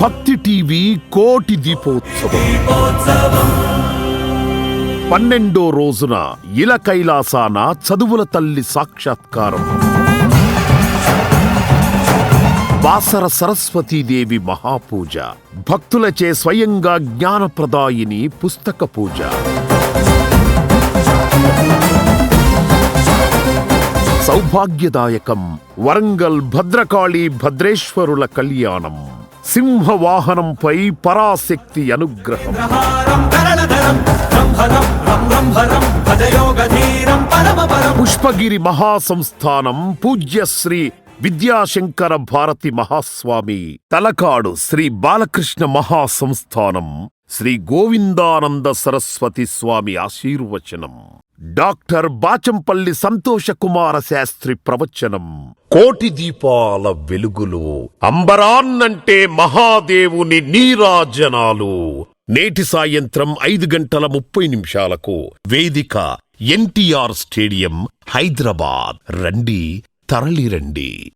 భక్తి టీవీ కోటి దీపోత్సవం. పన్నెండో రోజున ఇల కైలాసాన చదువుల తల్లి సాక్షాత్కారం. బాసర సరస్వతీదేవి మహాపూజ. భక్తులచే స్వయంగా జ్ఞానప్రదాయిని పుస్తక పూజ. సౌభాగ్యదాయకం వరంగల్ భద్రకాళి భద్రేశ్వరుల కళ్యాణం. సింహవాహనంపై పరాశక్తి అనుగ్రహం. పుష్పగిరి మహాసంస్థానం పూజ్య శ్రీ విద్యాశంకర భారతి మహాస్వామి. తలకాడు శ్రీ బాలకృష్ణ మహాసంస్థానం. శ్రీ గోవిందానంద సరస్వతి స్వామి ఆశీర్వచనం. డాక్టర్ బాచంపల్లి సంతోష కుమార శాస్త్రి ప్రవచనం. కోటి దీపాల వెలుగులు అంబరాన్నంటే మహాదేవుని నీరాజనాలు. నేటి సాయంత్రం ఐదు గంటల ముప్పై నిమిషాలకు వేదిక ఎన్టీఆర్ స్టేడియం హైదరాబాద్. రండి తరలిరండి.